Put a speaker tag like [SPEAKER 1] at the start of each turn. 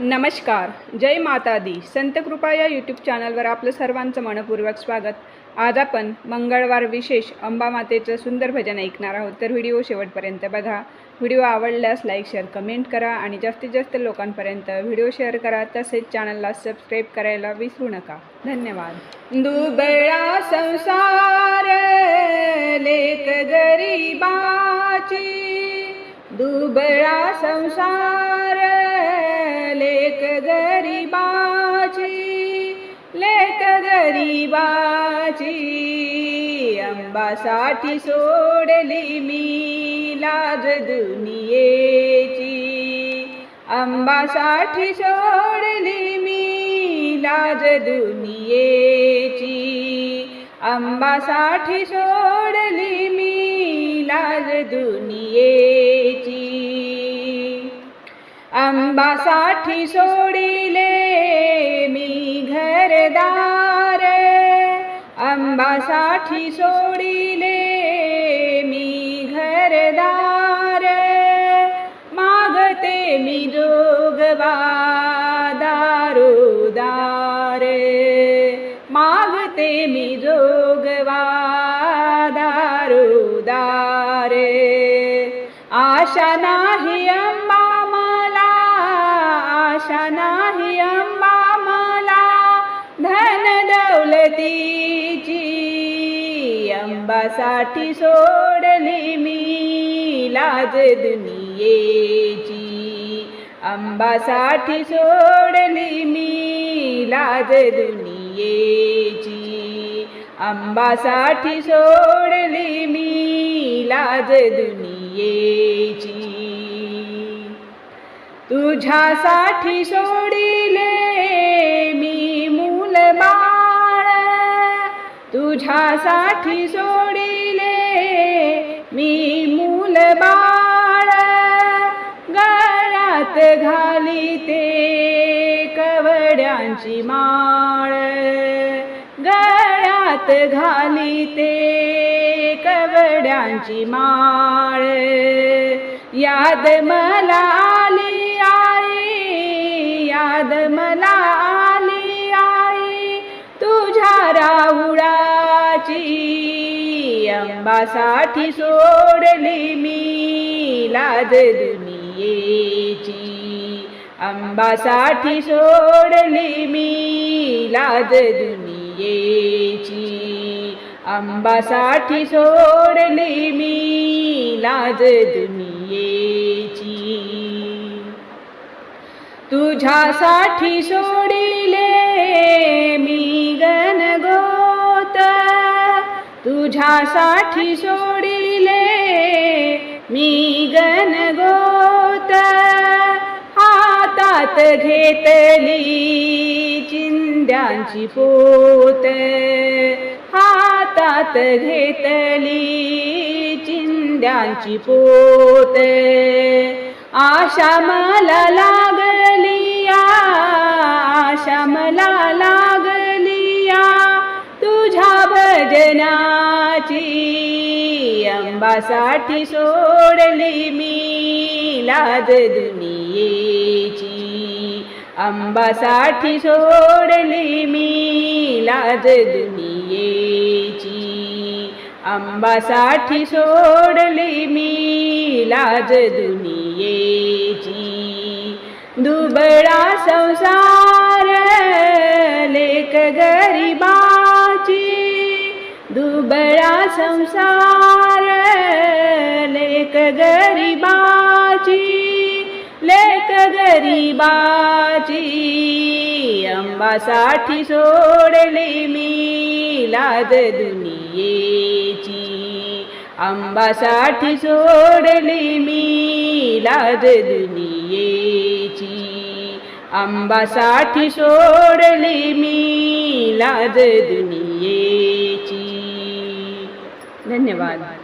[SPEAKER 1] नमस्कार जय माता दी संत कृपा या यूट्यूब चॅनलवर आपलं सर्वांचं मनपूर्वक स्वागत. आज आपण मंगळवार विशेष अंबा मातेचं सुंदर भजन ऐकणार आहोत. तर व्हिडिओ शेवटपर्यंत बघा. व्हिडिओ आवडल्यास लाईक शेअर कमेंट करा आणि जास्तीत जास्त लोकांपर्यंत व्हिडिओ शेअर करा. तसेच चॅनलला सबस्क्राईब करायला विसरू नका. धन्यवाद. दुबळा संसार लेख गरीबाची दुबळा संसार लेख गरीबाची लेख गरीबाची अंबासाठी सोडली मी लाज दुनियेची. अंबासाठी सोडली मी लाज दुनियेची. अंबासाठी सोडली मी लाज दुनियेची. अंबासाठी सोडिले मी घरदार. अंबासाठी सोडिले मी घरदार. मागते मी जोगवा दारोदार मागते मी जोगवा दारोदार आशा नाही अंबा आशा नाही अंबा मला. धन दौलतीची अंबासाठी सोडली मी. लाज दुनियेची अंबासाठी सोडली मी. लाज दुनियेची अंबासाठी सोडली तुझ्यासाठी सोडिले मी मूल बाळ. तुझ्यासाठी सोडिले मी मूल बाळ. गळ्यात घाली ते कवड्यांची माळ. गळ्यात घाली ते कवड्यांची माळ. याद मला अंबासाठी सोडली मी लाज दुनियेची. अंबासाठी सोडली मी लाज दुनियेची. अंबासाठी सोडली मी लाज दुनियेची. तुझ्यासाठी सोडिले तुझ्यासाठी सोडिले मी गणगोत हातात घेतली चिंद्यांची पोत. हातात घेतली चिंद्यांची पोत. आशा मला लाग अंबासाठी सोडली मी लाज दुनियेची. अंबासाठी सोडली मी लाज दुनियेची. अंबासाठी सोडली मी लाज दुनियेची. दुबळा संसार लेख गरीबा दुबळा संसार लेक गरीबाची लेक गरीबाची. अंबासाठी सोडली मी लाज दुनियेची. अंबासाठी सोडली मी लाज दुनियेची. अंबासाठी सोडली मी लाज दुनियेची. धन्यवाद.